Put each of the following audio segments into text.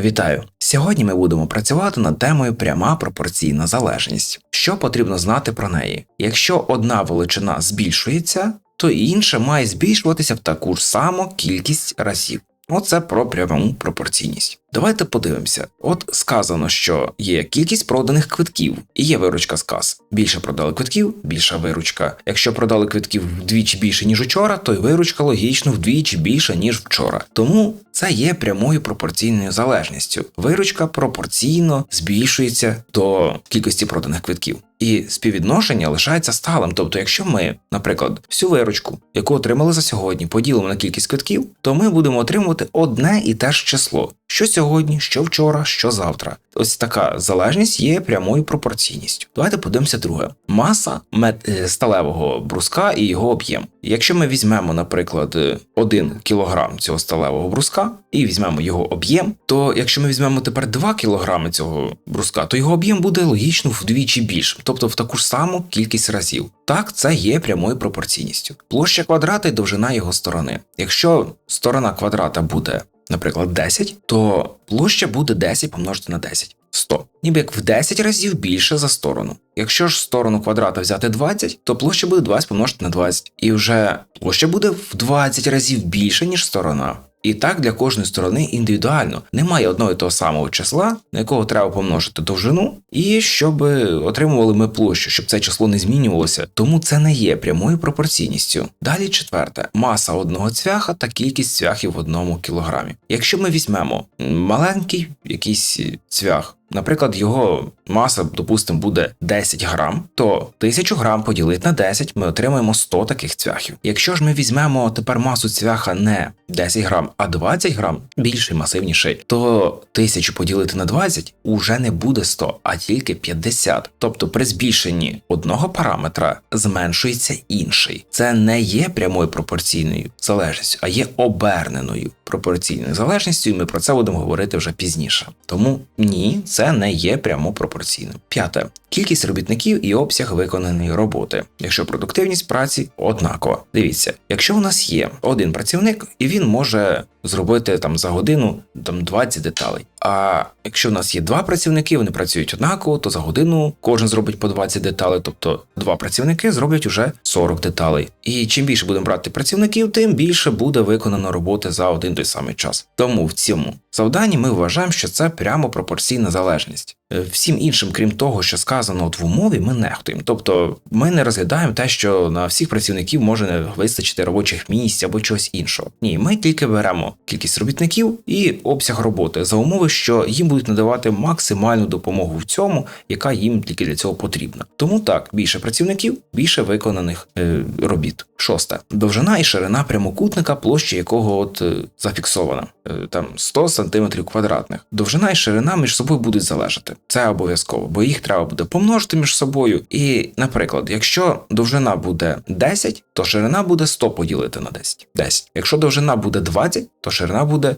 Вітаю! Сьогодні ми будемо працювати над темою пряма пропорційна залежність. Що потрібно знати про неї? Якщо одна величина збільшується, то інша має збільшуватися в таку ж саму кількість разів. Оце про пряму пропорційність. Давайте подивимося. От сказано, що є кількість проданих квитків, і є виручка з кас. Більше продали квитків, більша виручка. Якщо продали квитків вдвічі більше, ніж учора, то й виручка логічно вдвічі більша, ніж вчора. Тому це є прямою пропорційною залежністю. Виручка пропорційно збільшується до кількості проданих квитків. І співвідношення лишається сталим. Тобто, якщо ми, наприклад, всю виручку, яку отримали за сьогодні, поділимо на кількість квитків, то ми будемо отримувати одне і те ж число. Що сьогодні, що вчора, що завтра. Ось така залежність є прямою пропорційністю. Давайте подивимося друге: маса мет... е, сталевого бруска і його об'єм. Якщо ми візьмемо, наприклад, 1 кг цього сталевого бруска і візьмемо його об'єм, то якщо ми візьмемо тепер 2 кг цього бруска, то його об'єм буде логічно вдвічі більшим, тобто в таку ж саму кількість разів. Так, це є прямою пропорційністю. Площа квадрата і довжина його сторони. Якщо сторона квадрата буде наприклад, 10, то площа буде 10 помножити на 10. 100. Ніби як в 10 разів більше за сторону. Якщо ж сторону квадрата взяти 20, то площа буде 20 помножити на 20. І вже площа буде в 20 разів більше, ніж сторона. І так для кожної сторони індивідуально немає одного і того самого числа, на якого треба помножити довжину, і щоб отримували ми площу, щоб це число не змінювалося. Тому це не є прямою пропорційністю. Далі четверте маса одного цвяха та кількість цвяхів в одному кілограмі. Якщо ми візьмемо маленький якийсь цвях. Наприклад, його маса, допустимо, буде 10 грам, то 1000 грам поділити на 10 ми отримаємо 100 таких цвяхів. Якщо ж ми візьмемо тепер масу цвяха не 10 грам, а 20 грам, більший, масивніший, то 1000 поділити на 20 уже не буде 100, а тільки 50. Тобто при збільшенні одного параметра зменшується інший. Це не є прямою пропорційною залежністю, а є оберненою пропорційною залежністю, і ми про це будемо говорити вже пізніше. Тому ні, це не є прямо пропорційним. П'яте. Кількість робітників і обсяг виконаної роботи, якщо продуктивність праці однакова. Дивіться, якщо у нас є один працівник, і він може зробити там за годину там 20 деталей. А якщо в нас є два працівники, вони працюють однаково, то за годину кожен зробить по 20 деталей, тобто два працівники зроблять уже 40 деталей. І чим більше будемо брати працівників, тим більше буде виконано роботи за один той самий час. Тому в цьому завданні ми вважаємо, що це прямо пропорційна залежність. Е, всім іншим, крім того, що сказано от в умові, ми нехтуємо. Тобто ми не розглядаємо те, що на всіх працівників може не вистачити робочих місць або чогось іншого. Ні, ми тільки беремо кількість робітників і обсяг роботи за умови, що їм будуть надавати максимальну допомогу в цьому, яка їм тільки для цього потрібна. Тому так, більше працівників, більше виконаних е, робіт. Шосте довжина і ширина прямокутника, площа якого от е, зафіксована, е, там 100 см квадратних. Довжина і ширина між собою будуть залежати. Це обов'язково, бо їх треба буде помножити між собою. І, наприклад, якщо довжина буде 10, то ширина буде 100 поділити на 10. 10. Якщо довжина буде 20, то ширина буде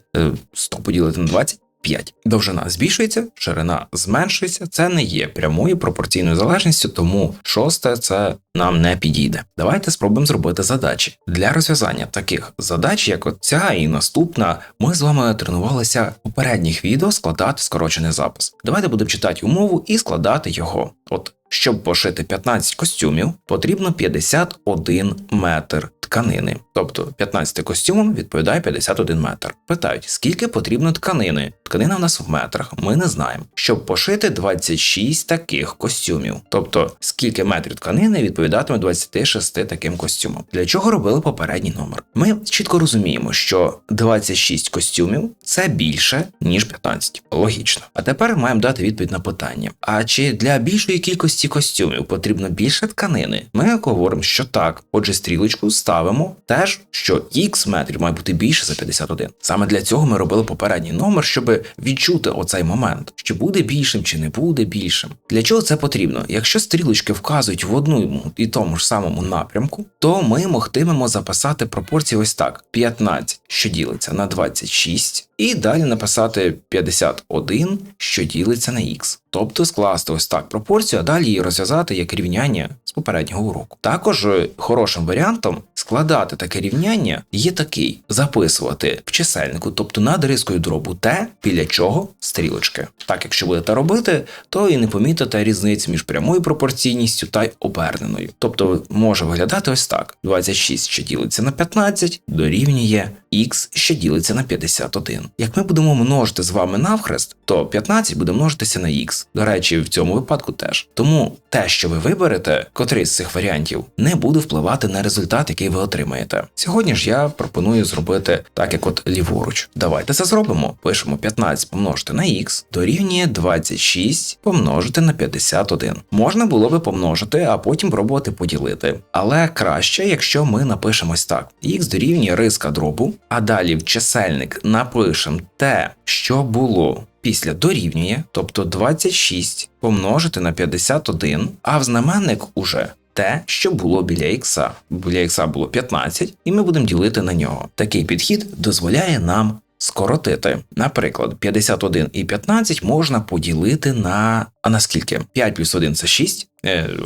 100 е, поділити на 20. 5. Довжина збільшується, ширина зменшується. Це не є прямою пропорційною залежністю, тому шосте це нам не підійде. Давайте спробуємо зробити задачі. Для розв'язання таких задач, як оця і наступна, ми з вами тренувалися в попередніх відео складати скорочений запис. Давайте будемо читати умову і складати його. От щоб пошити 15 костюмів, потрібно 51 метр тканини. Тобто 15 костюмом відповідає 51 метр. Питають, скільки потрібно тканини? Тканина в нас в метрах, ми не знаємо. Щоб пошити 26 таких костюмів. Тобто, скільки метрів тканини відповідатиме 26 таким костюмам. Для чого робили попередній номер? Ми чітко розуміємо, що 26 костюмів це більше, ніж 15. Логічно. А тепер маємо дати відповідь на питання: а чи для більшої кількості костюмів потрібно більше тканини? Ми говоримо, що так. Отже, стрілочку ставимо теж, що X метрів має бути більше за 51. Саме для цього ми робили попередній номер, щоб відчути оцей момент, чи буде більшим, чи не буде більшим. Для чого це потрібно? Якщо стрілочки вказують в одному і тому ж самому напрямку, то ми могтимемо записати пропорції ось так: 15, що ділиться на 26, і далі написати 51, що ділиться на х. Тобто скласти ось так пропорцію, а далі її розв'язати як рівняння з попереднього уроку. Також хорошим варіантом складати таке рівняння є такий: записувати в чисельнику, тобто над рискою дробу те, біля чого стрілочки. Так, якщо будете робити, то і не помітите різницю між прямою пропорційністю та й оберненою. Тобто може виглядати ось так: 26, що ділиться на 15, дорівнює х, що ділиться на 51. Як ми будемо множити з вами навхрест, то 15 буде множитися на х. До речі, в цьому випадку теж. Тому те, що ви виберете, котрий з цих варіантів, не буде впливати на результат, який ви отримаєте. Сьогодні ж я пропоную зробити так, як от ліворуч. Давайте це зробимо. Пишемо 15 помножити на х дорівнює 26 помножити на 51. Можна було би помножити, а потім пробувати поділити. Але краще, якщо ми напишемо ось так: х дорівнює риска дробу, а далі в чисельник напишемо те, що було. Після дорівнює, тобто 26 помножити на 51, а в знаменник уже те, що було біля ікса. Біля ікса було 15, і ми будемо ділити на нього. Такий підхід дозволяє нам скоротити. Наприклад, 51 і 15 можна поділити на. А на скільки? 5 плюс 1 це 6,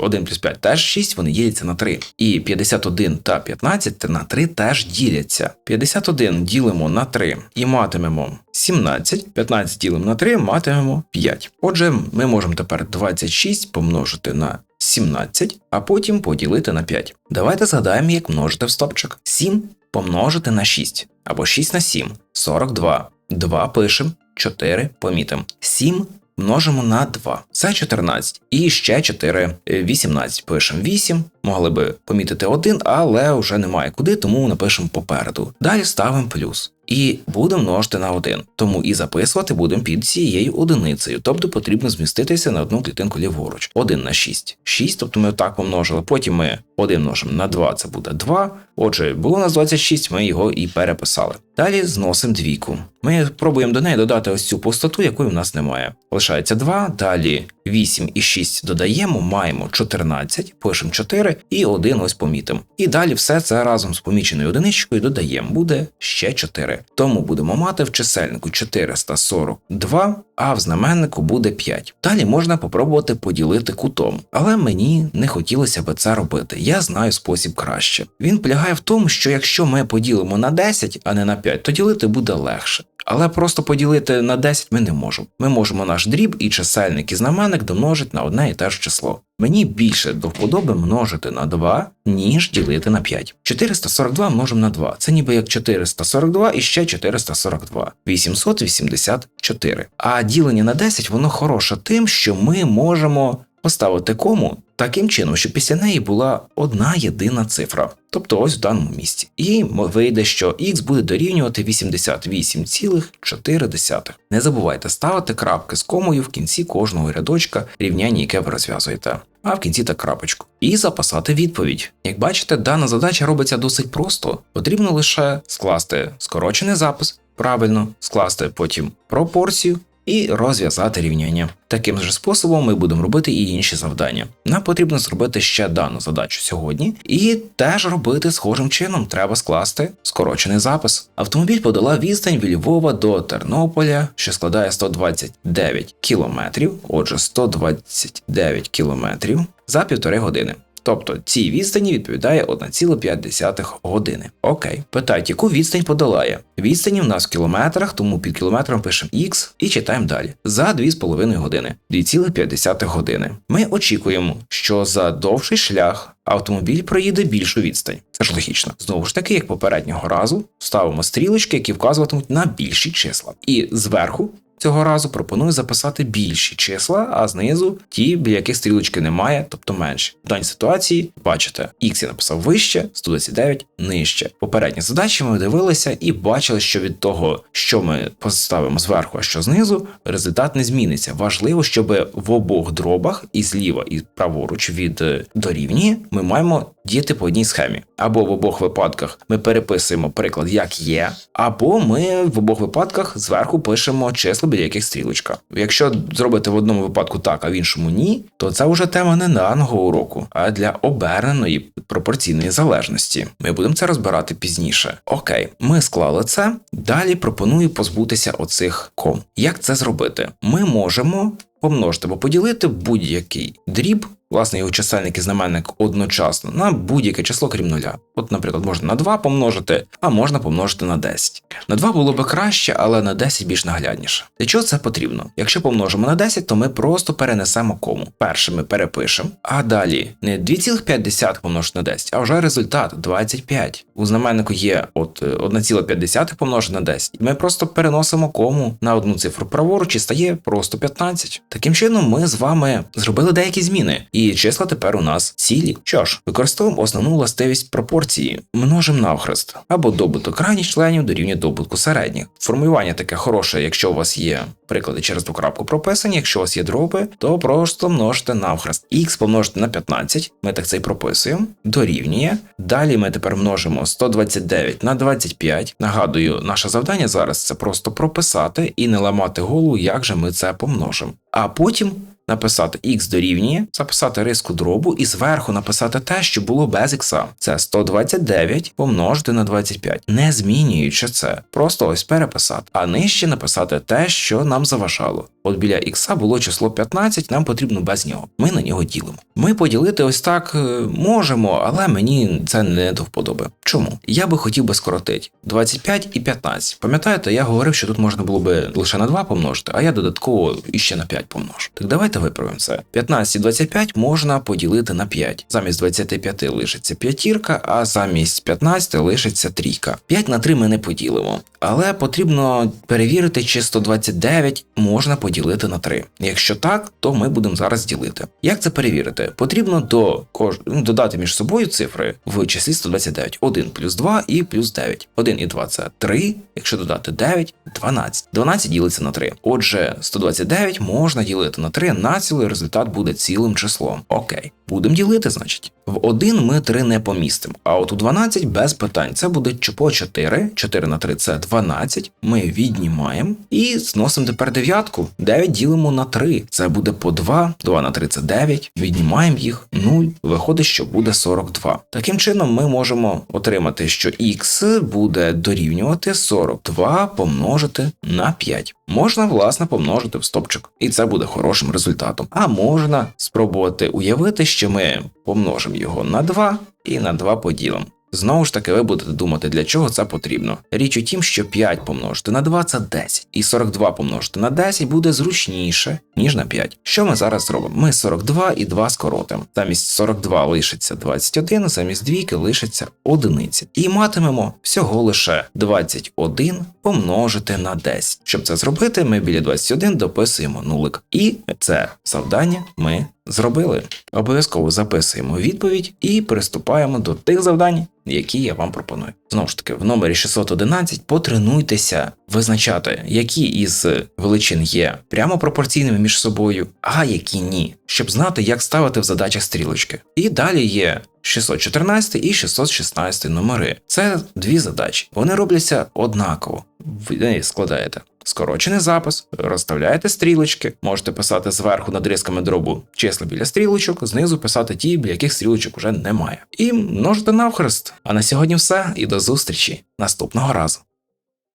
1 плюс 5 теж 6, вони діляться на 3. І 51 та 15 на 3 теж діляться. 51 ділимо на 3 і матимемо 17, 15 ділимо на 3, матимемо 5. Отже, ми можемо тепер 26 помножити на 17, а потім поділити на 5. Давайте згадаємо, як множити в стопчик. 7 помножити на 6 або 6 на 7 42. 2 пишемо, 4 помітимо. 7 множимо на 2. Це 14. І ще 4, 18 пишемо 8. Могли би помітити 1, але вже немає куди, тому напишемо попереду. Далі ставимо плюс. І будемо множити на 1. Тому і записувати будемо під цією одиницею. Тобто потрібно зміститися на одну клітинку ліворуч. 1 на 6. 6, тобто ми так помножили. Потім ми 1 множимо на 2, це буде 2. Отже, було у нас 26, ми його і переписали. Далі зносимо двійку. Ми пробуємо до неї додати ось цю пустоту, якої в нас немає. Лишається 2, далі 8 і 6 додаємо, маємо 14, пишемо 4 і 1 ось помітимо. І далі все це разом з поміченою одиничкою додаємо, буде ще 4. Тому будемо мати в чисельнику 442, а в знаменнику буде 5. Далі можна попробувати поділити кутом, але мені не хотілося би це робити. Я знаю спосіб краще. Він полягає в тому, що якщо ми поділимо на 10, а не на 5, то ділити буде легше. Але просто поділити на 10 ми не можемо. Ми можемо наш дріб і чисельник і знаменник домножити на одне і те ж число. Мені більше до вподоби множити на 2, ніж ділити на 5. 442 множимо на 2. Це ніби як 442 і ще 442. 884. А ділення на 10 воно хороше тим, що ми можемо поставити кому таким чином, щоб після неї була одна єдина цифра, тобто ось в даному місці. І вийде, що х буде дорівнювати 88,4. Не забувайте ставити крапки з комою в кінці кожного рядочка рівняння, яке ви розв'язуєте. А в кінці так крапочку. І записати відповідь. Як бачите, дана задача робиться досить просто. Потрібно лише скласти скорочений запис, правильно, скласти потім пропорцію і розв'язати рівняння. Таким же способом ми будемо робити і інші завдання. Нам потрібно зробити ще дану задачу сьогодні, і теж робити схожим чином треба скласти скорочений запис. Автомобіль подолав відстань від Львова до Тернополя, що складає 129 кілометрів, отже, 129 кілометрів за півтори години. Тобто цій відстані відповідає 1,5 години. Окей, питають, яку відстань подолає. Відстані в нас в кілометрах, тому під кілометром пишемо X і читаємо далі. За 2,5 години, 2,5 години. Ми очікуємо, що за довший шлях автомобіль проїде більшу відстань. Це ж логічно. Знову ж таки, як попереднього разу, ставимо стрілочки, які вказуватимуть на більші числа. І зверху Цього разу пропоную записати більші числа, а знизу ті, біля яких стрілочки немає, тобто менші. В даній ситуації, бачите, X я написав вище, 129 нижче. Попередні задачі ми дивилися і бачили, що від того, що ми поставимо зверху, а що знизу, результат не зміниться. Важливо, щоб в обох дробах, і зліва, і праворуч від е, дорівнює, ми маємо діяти по одній схемі. Або в обох випадках ми переписуємо приклад, як є, або ми в обох випадках зверху пишемо числа, біля яких стрілочка. Якщо зробити в одному випадку так, а в іншому ні, то це вже тема не даного уроку, а для оберненої пропорційної залежності. Ми будемо це розбирати пізніше. Окей, ми склали це. Далі пропоную позбутися оцих ком. Як це зробити? Ми можемо помножити або поділити будь-який дріб власне його чисельник і знаменник одночасно на будь-яке число, крім нуля. От, наприклад, можна на 2 помножити, а можна помножити на 10. На 2 було би краще, але на 10 більш наглядніше. Для чого це потрібно? Якщо помножимо на 10, то ми просто перенесемо кому. Перше ми перепишемо, а далі не 2,5 помножити на 10, а вже результат 25. У знаменнику є от е, 1,5 помножити на 10. І ми просто переносимо кому на одну цифру праворуч і стає просто 15. Таким чином, ми з вами зробили деякі зміни, і числа тепер у нас цілі. Що ж, використовуємо основну властивість пропорції, множимо навхрест або добуток крайніх членів дорівнює добутку середніх. Формулювання таке хороше, якщо у вас є приклади через двокрапку прописані, якщо у вас є дроби, то просто множте навхрест. Х помножити на 15, ми так це і прописуємо, дорівнює. Далі ми тепер множимо 129 на 25. Нагадую, наше завдання зараз це просто прописати і не ламати голову, як же ми це помножимо. А потім написати x дорівнює, записати риску дробу і зверху написати те, що було без x. Це 129 помножити на 25, не змінюючи це, просто ось переписати, а нижче написати те, що нам заважало. От біля х було число 15, нам потрібно без нього. Ми на нього ділимо. Ми поділити ось так е, можемо, але мені це не до вподоби. Чому? Я би хотів би скоротити 25 і 15. Пам'ятаєте, я говорив, що тут можна було би лише на 2 помножити, а я додатково іще на 5 помножу. Так давайте виправимо це. 15 і 25 можна поділити на 5. Замість 25 лишиться п'ятірка, а замість 15 лишиться трійка. 5 на 3 ми не поділимо. Але потрібно перевірити, чи 129 можна поділити на 3. Якщо так, то ми будемо зараз ділити. Як це перевірити? Потрібно до кож... ну, додати між собою цифри в числі 129. 1 плюс 2 і плюс 9. 1 і 2 це 3, якщо додати 9 12. 12 ділиться на 3. Отже, 129 можна ділити на 3, націлий результат буде цілим числом. Окей. Будемо ділити, значить. В 1 ми 3 не помістимо, а от у 12 без питань. Це буде по 4. 4 на 3 це 12. Ми віднімаємо і зносимо тепер дев'ятку. 9 ділимо на 3. Це буде по 2. 2 на 3 це 9. Віднімаємо їх 0. Виходить, що буде 42. Таким чином, ми можемо отримати, що х буде дорівнювати 42 помножити на 5. Можна, власне, помножити в стопчик, і це буде хорошим результатом. А можна спробувати уявити, що ми помножимо його на 2 і на 2 поділимо. Знову ж таки, ви будете думати, для чого це потрібно. Річ у тім, що 5 помножити на 2 це 10, і 42 помножити на 10 буде зручніше, ніж на 5. Що ми зараз зробимо? Ми 42 і 2 скоротимо. Замість 42 лишиться 21, замість двійки лишиться одиниця. І матимемо всього лише 21 помножити на 10. Щоб це зробити, ми біля 21 дописуємо нулик. І це завдання ми зробили. Обов'язково записуємо відповідь і приступаємо до тих завдань, які я вам пропоную. Знову ж таки, в номері 611 потренуйтеся визначати, які із величин є прямо пропорційними між собою, а які ні, щоб знати, як ставити в задачах стрілочки. І далі є 614 і 616 номери. Це дві задачі. Вони робляться однаково. Ви складаєте скорочений запис, розставляєте стрілочки, можете писати зверху над рисками дробу числа біля стрілочок, знизу писати ті, біля яких стрілочок уже немає. І множите навхрест. А на сьогодні все і до зустрічі наступного разу.